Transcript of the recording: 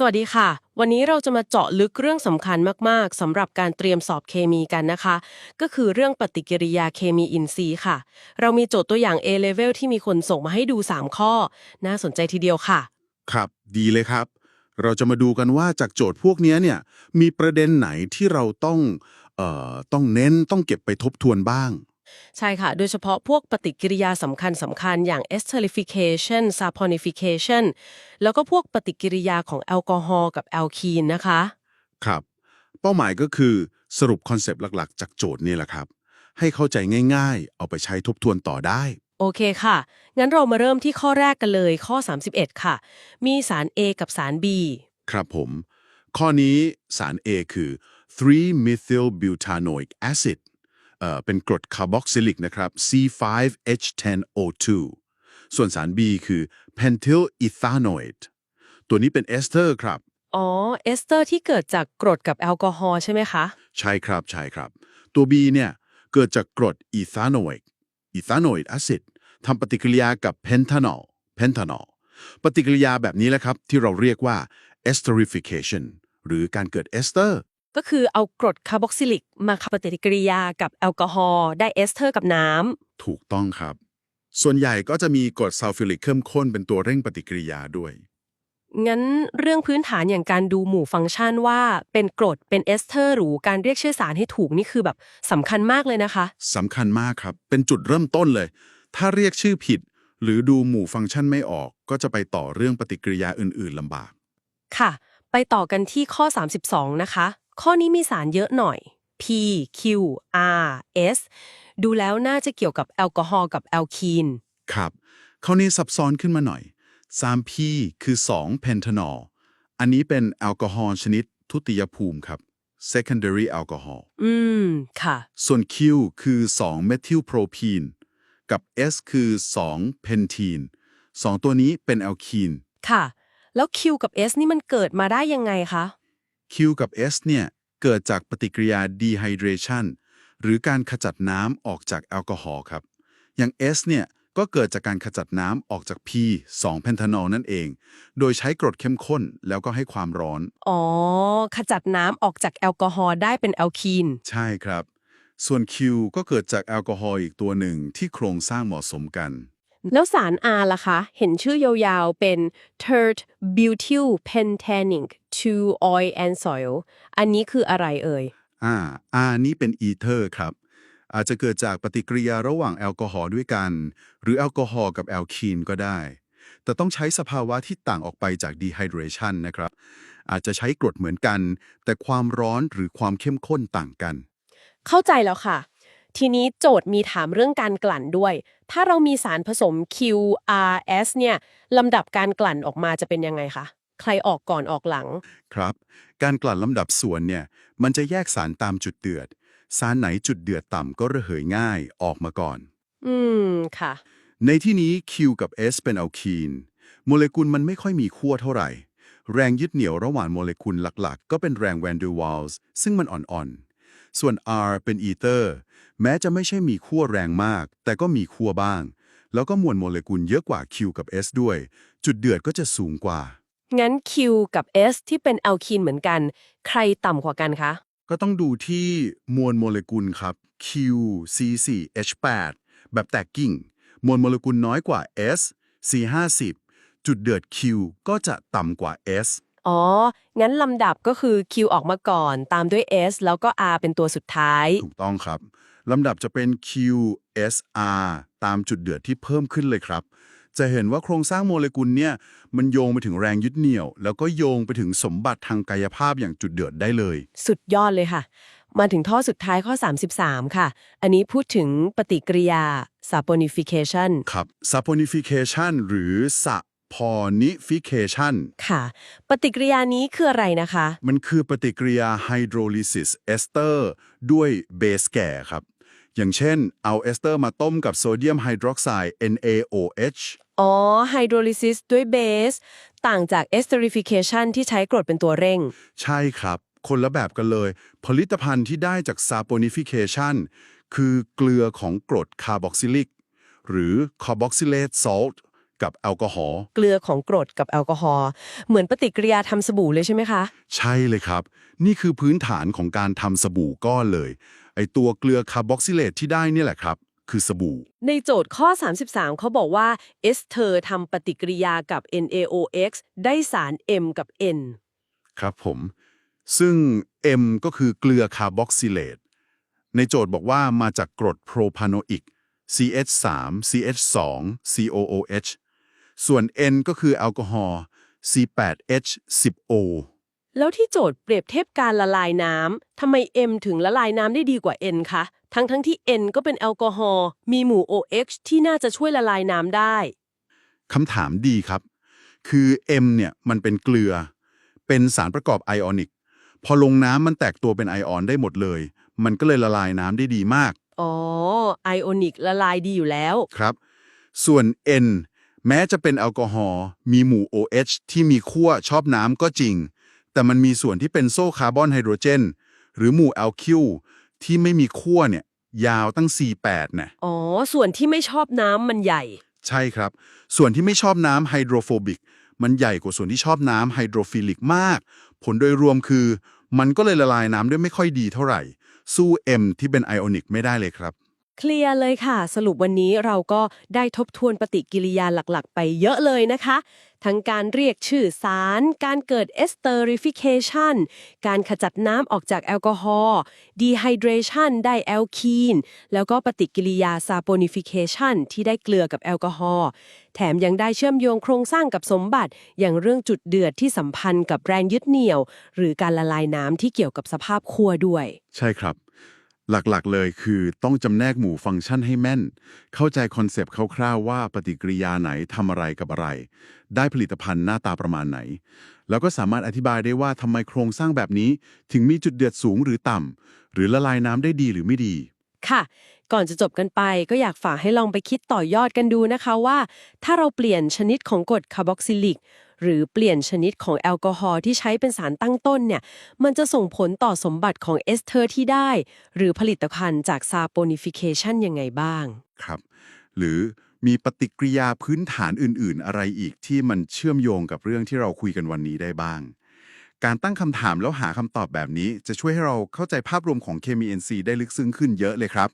สวัสดีค่ะ วันนี้เราจะมาเจาะลึกเรื่องสำคัญมาก ๆสำหรับการเตรียมสอบเคมีกันนะคะ ก็คือเรื่องปฏิกิริยาเคมีอินทรีย์ค่ะ เรามีโจทย์ตัวอย่าง A-level ที่มีคนส่งมาให้ดู 3 ข้อ น่าสนใจทีเดียวค่ะ ครับ ดีเลยครับ เราจะมาดูกันว่าจากโจทย์พวกนี้เนี่ยมีประเด็นไหนที่เราต้องเอ่อต้องเน้นต้องเก็บไปทบทวนบ้าง ใช่ค่ะ โดยเฉพาะพวกปฏิกิริยาสำคัญสำคัญอย่าง esterification saponification แล้วก็พวกปฏิกิริยาของแอลกอฮอล์กับแอลคีนนะคะ ครับ เป้าหมายก็คือสรุปคอนเซปต์หลักๆ จากโจทย์นี่แหละครับ ให้เข้าใจง่ายๆ เอาไปใช้ทบทวนต่อได้ โอเคค่ะ งั้นเรามาเริ่มที่ข้อแรกกันเลยข้อ 31 ค่ะ มีสาร A กับสาร B ครับผม ข้อนี้สาร A คือ 3-methylbutanoic acid เอ่อเป็นกรดคาร์บอกซิลิกนะครับ C5H10O2 ส่วนสาร B คือ pentyl ethanoate ตัวนี้เป็นเอสเตอร์ครับ อ๋อ เอสเตอร์ที่เกิดจากกรดกับแอลกอฮอล์ใช่ไหมคะ ใช่ครับ ใช่ครับ ตัว B เนี่ยเกิดจากกรด ethanoic ethanoic acid ทำปฏิกิริยากับ pentanol pentanol ปฏิกิริยาแบบนี้แหละครับ ที่เราเรียกว่า esterification หรือการเกิดเอสเตอร์ ก็คือเอากรดคาร์บอกซิลิกมาขับปฏิกิริยากับแอลกอฮอล์ได้เอสเตอร์กับน้ำถูกต้องครับ ส่วนใหญ่ก็จะมีกรดซัลฟิลิกเข้มข้นเป็นตัวเร่งปฏิกิริยาด้วย งั้นเรื่องพื้นฐานอย่างการดูหมู่ฟังก์ชันว่าเป็นกรดเป็นเอสเตอร์หรือการเรียกชื่อสารให้ถูกนี่คือแบบสำคัญมากเลยนะคะ สำคัญมากครับ เป็นจุดเริ่มต้นเลย ถ้าเรียกชื่อผิด หรือดูหมู่ฟังก์ชันไม่ออก ก็จะไปต่อเรื่องปฏิกิริยาอื่น ๆลำบาก ค่ะ ไปต่อกันที่ข้อ 32 นะคะ ข้อนี้มีสารเยอะหน่อย P Q R S ดูแล้วน่าจะเกี่ยวกับแอลกอฮอล์กับแอลคีน ครับข้อนี้ซับซ้อนขึ้นมาหน่อย 3P คือ2 pentanol อันนี้เป็นแอลกอฮอล์ชนิดทุติยภูมิครับ secondary alcohol อืม ค่ะ ส่วน Q คือ2 methylpropene กับ S คือ2 pentene สองตัวนี้เป็นแอลคีน ค่ะ แล้ว Q กับ S นี่มันเกิดมาได้ยังไงคะ Q กับ S เนี่ย เกิดจากปฏิกิริยา dehydration หรือการขจัดน้ำออกจากแอลกอฮอล์ครับ อย่าง S เนี่ยก็เกิดจากการขจัดน้ำออกจาก P 2 เพนทานอลนั่นเอง โดยใช้กรดเข้มข้นแล้วก็ให้ความร้อน อ๋อ ขจัดน้ำออกจากแอลกอฮอล์ได้เป็นแอลคีน ใช่ครับ ส่วน Q ก็เกิดจากแอลกอฮอล์อีกตัวหนึ่งที่โครงสร้างเหมาะสมกัน แล้วสาร R ล่ะคะ เห็นชื่อยาวๆเป็น tert butyl pentanic 2 oil and soil อันนี้คืออะไรเอ่ย อ่า R นี้เป็นอีเทอร์ครับ อาจจะเกิดจากปฏิกิริยาระหว่างแอลกอฮอล์ด้วยกัน หรือแอลกอฮอล์กับแอลคีนก็ได้ แต่ต้องใช้สภาวะที่ต่างออกไปจาก dehydration นะครับ อาจจะใช้กรดเหมือนกัน แต่ความร้อนหรือความเข้มข้นต่างกัน เข้าใจแล้วค่ะ ทีนี้โจทย์มีถามเรื่องการกลั่นด้วย ถ้าเรามีสารผสม Q R S เนี่ยลำดับการกลั่นออกมาจะเป็นยังไงคะ ใครออกก่อนออกหลัง ครับ การกลั่นลำดับส่วนเนี่ย มันจะแยกสารตามจุดเดือด สารไหนจุดเดือดต่ำก็ระเหยง่ายออกมาก่อน อืม ค่ะ ในที่นี้ Q กับ S เป็นอัลคีน โมเลกุลมันไม่ค่อยมีขั้วเท่าไหร่ แรงยึดเหนี่ยวระหว่างโมเลกุลหลักๆ ก็เป็นแรงแวนเดอร์วาลส์ซึ่งมันอ่อนๆ ส่วน R เป็นอีเตอร์ แม้จะไม่ใช่มีขั้วแรงมาก แต่ก็มีขั้วบ้าง แล้วก็มวลโมเลกุลเยอะกว่า Q กับ S ด้วย จุดเดือดก็จะสูงกว่า งั้น Q กับ S ที่เป็นแอลคีนเหมือนกัน ใครต่ำกว่ากันคะ ก็ต้องดูที่มวลโมเลกุลครับ Q C4H8 แบบแตกกิ่ง มวลโมเลกุลน้อยกว่า S C50 จุดเดือด Q ก็จะต่ำกว่า S อ๋อ งั้นลำดับก็คือ Q ออกมาก่อน ตามด้วย S แล้วก็ R เป็นตัวสุดท้าย ถูกต้องครับ ลำดับจะเป็น Q S R ตามจุดเดือดที่เพิ่มขึ้นเลยครับ จะเห็นว่าโครงสร้างโมเลกุลเนี่ยมันโยงไปถึงแรงยึดเหนี่ยว แล้วก็โยงไปถึงสมบัติทางกายภาพอย่างจุดเดือดได้เลย สุดยอดเลยค่ะ มาถึงท่อสุดท้ายข้อ 33 ค่ะ อันนี้พูดถึงปฏิกิริยา saponification ครับ saponification หรือ saponification ค่ะ ปฏิกิริยานี้คืออะไรนะคะ มันคือปฏิกิริยาไฮโดรลิซิสเอสเตอร์ด้วยเบสแก่ครับ อย่างเช่น เอาเอสเตอร์มาต้มกับโซเดียมไฮดรอกไซด์ NaOH อ๋อไฮโดรลิซิสด้วยเบส ต่างจาก esterification ที่ใช้กรดเป็นตัวเร่ง ใช่ครับ คนละแบบกันเลย ผลิตภัณฑ์ที่ได้จาก saponification คือเกลือของกรดคาร์บอกซิลิก หรือ carboxylate salt กับแอลกอฮอล์เกลือของกรดกับแอลกอฮอล์เหมือนปฏิกิริยาทำสบู่เลยใช่ไหมคะ ใช่เลยครับ นี่คือพื้นฐานของการทำสบู่ก้อนเลย ไอตัวเกลือคาร์บอกซิเลตที่ได้เนี่ยแหละครับ คือสบู่ ในโจทย์ข้อ 33 เขาบอกว่าเอสเทอร์ทำปฏิกิริยากับ NaOX ได้สาร M กับ N ครับผม ซึ่ง M ก็คือเกลือคาร์บอกซิเลตในโจทย์บอกว่ามาจากกรดโพรพาโนอิก CH3 CH2 COOH ส่วน N ก็คือแอลกอฮอล์ C8H10O แล้วที่โจทย์เปรียบเทียบการละลายน้ำทำไม M ถึงละลายน้ำได้ดีกว่า N คะ ทั้งทั้งที่ N ก็เป็นแอลกอฮอล์ มีหมู่ OH ที่น่าจะช่วยละลายน้ำได้ คำถามดีครับ คือ M เนี่ยมันเป็นเกลือ เป็นสารประกอบไอออนิก พอลงน้ำมันแตกตัวเป็นไอออนได้หมดเลย มันก็เลยละลายน้ำได้ดีมาก อ๋อ ไอโอนิกละลายดีอยู่แล้ว ครับ ส่วน N แม้จะเป็นแอลกอฮอล์ มีหมู่ OH ที่มีขั้วชอบน้ำก็จริง แต่มันมีส่วนที่เป็นโซ่คาร์บอนไฮโดรเจน หรือหมู่แอลคิวที่ไม่มีขั้วเนี่ย ยาวตั้ง C8 นะอ๋อ ส่วนที่ไม่ชอบน้ำมันใหญ่ ใช่ครับ ส่วนที่ไม่ชอบน้ำไฮโดรโฟบิก มันใหญ่กว่าส่วนที่ชอบน้ำไฮโดรฟิลิกมาก ผลโดยรวมคือ มันก็เลยละลายน้ำได้ไม่ค่อยดีเท่าไหร่ สู้ M ที่เป็นไอออนิกไม่ได้เลยครับ เคลียร์เลยค่ะ สรุปวันนี้เราก็ได้ทบทวนปฏิกิริยาหลักๆ ไปเยอะเลยนะคะ ทั้งการเรียกชื่อสาร การเกิด esterification การขจัดน้ำออกจากแอลกอฮอล์ dehydration ได้แอลคีน แล้วก็ปฏิกิริยา saponification ที่ได้เกลือกับแอลกอฮอล์แถมยังได้เชื่อมโยงโครงสร้างกับสมบัติ อย่างเรื่องจุดเดือดที่สัมพันธ์กับแรงยึดเหนี่ยว หรือการละลายน้ำที่เกี่ยวกับสภาพขั้วด้วย ใช่ครับ หลักๆ เลยคือต้องจำแนกหมู่ฟังก์ชันให้แม่น เข้าใจคอนเซปต์คร่าวๆว่าปฏิกิริยาไหนทำอะไรกับอะไร ได้ผลิตภัณฑ์หน้าตาประมาณไหน แล้วก็สามารถอธิบายได้ว่าทำไมโครงสร้างแบบนี้ถึงมีจุดเดือดสูงหรือต่ำหรือละลายน้ำได้ดีหรือไม่ดี ค่ะ ก่อนจะจบกันไปก็อยากฝากให้ลองไปคิดต่อยอดกันดูนะคะว่า ถ้าเราเปลี่ยนชนิดของกรดคาร์บอกซิลิก หรือเปลี่ยนชนิดของแอลกอฮอล์ที่ใช้เป็นสารตั้งต้นเนี่ยมันจะส่งผลต่อสมบัติของเอสเทอร์ที่ได้ หรือผลิตภัณฑ์จากซาโปนิฟิเคชันยังไงบ้าง ครับ หรือมีปฏิกิริยาพื้นฐานอื่น ๆ อะไรอีกที่มันเชื่อมโยงกับเรื่องที่เราคุยกันวันนี้ได้บ้าง การตั้งคำถามแล้วหาคำตอบแบบนี้ จะช่วยให้เราเข้าใจภาพรวมของเคมี NC ได้ลึกซึ้งขึ้นเยอะเลยครับ